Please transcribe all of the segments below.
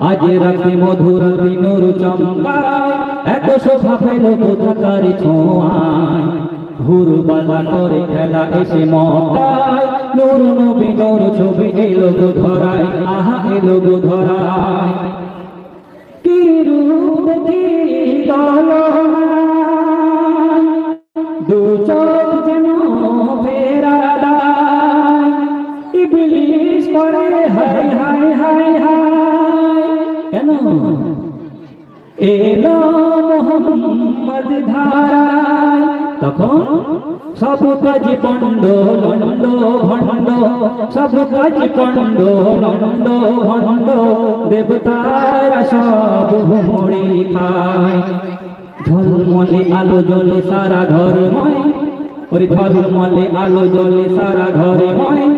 আজ রাতে মধুর দিনুর চমকায় এত শোভা পেল কোথাকার ছোঁয়ায়। ঘুরবালা করে খেলা এসে মকায় নূর নবী নূর ছবি এলো গো ধরায়, আহা এলো গো কি রূপ কি কেন এলো মোহাম্মদ ধারায় তখন সব কাজ পণ্ড লন্ড ভণ্ড। সব কাজ পণ্ড লন্ড ভণ্ড। দেবতারা সব হুমড়ি খায়। ঝলমলে আলো জলে সারা ঘরময়। ওরে ঝলমলে আলো জলে সারা ঘরময়।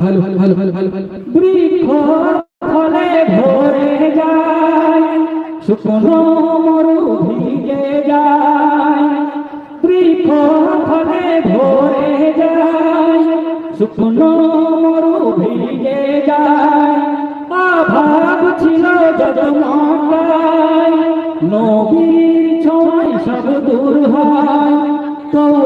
ভালো ভালো ভালো ভালো ভালো বৃক্ষ ফলে ভরে যায়, শুকনো মরু ভিজে যায়। বৃক্ষ ফলে ভরে যায় শুকনো ছিল যত নবীর ছোঁয়ায় সব দূর হয়।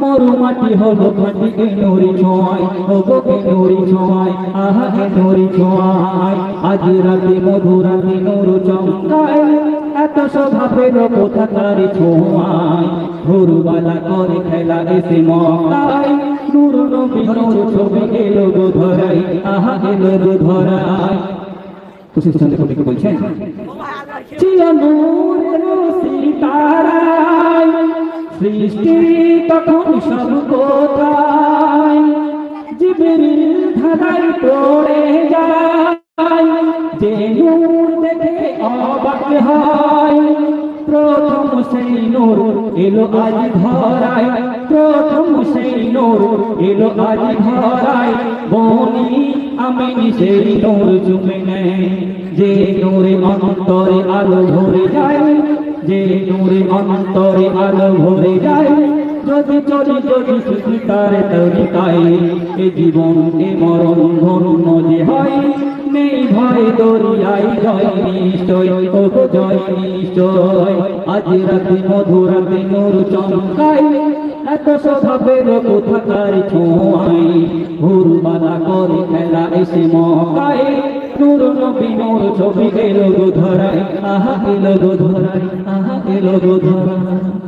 মরু মাটি হলো খাটি এ নরি ছোঁয়ায় ও গো এ নরি ছোঁয়ায়, আহা এ নরি ছোঁয়ায়। আজ রাতে মধুরাতে নরু চমকায়, এত শোভা পেল কোথাকার ছোঁয়ায়। ভোরবালা করে খেলা এসে মকায় নূর নবী নূর ছবি এলো গো ধরাই আহা এলো গো ধরাই কুশিস চন্দ্র কবিকে বলছেন? ছিল নূরের সিতারায় সৃষ্টি তখন সব কোথায় জিবরিল ধারাই পড়ে যায়। যে নূর দেখে অবাক হয়, প্রথম সেই নূর এলো আজ ধরায়। প্রথম সেই নূর এলো আজ ধরায়। বনি আমি সেই নূর চুমে নেয় যে নূরে অন্তরে আলো ভরে যায়, যে নূরে অন্তরে আলো ভরে যায় যদি চলি যদি সুখী তার তরিকায় এ জীবন এ মরণ ধন্য যে হয় নেই ভয় দরিয়াই জয় নিশ্চয় ও জয় নিশ্চয় আজ রাতে মধুরাতে নূর চমকায় এত স্বভাবের কোথাকার ছোঁয়াই ভোরবালা করে খেলা এসে মকায় নূর নবী নূর ছবি এলো গো ধরায় আহা এলো গো ধরায় আহা এলো গো ধরায়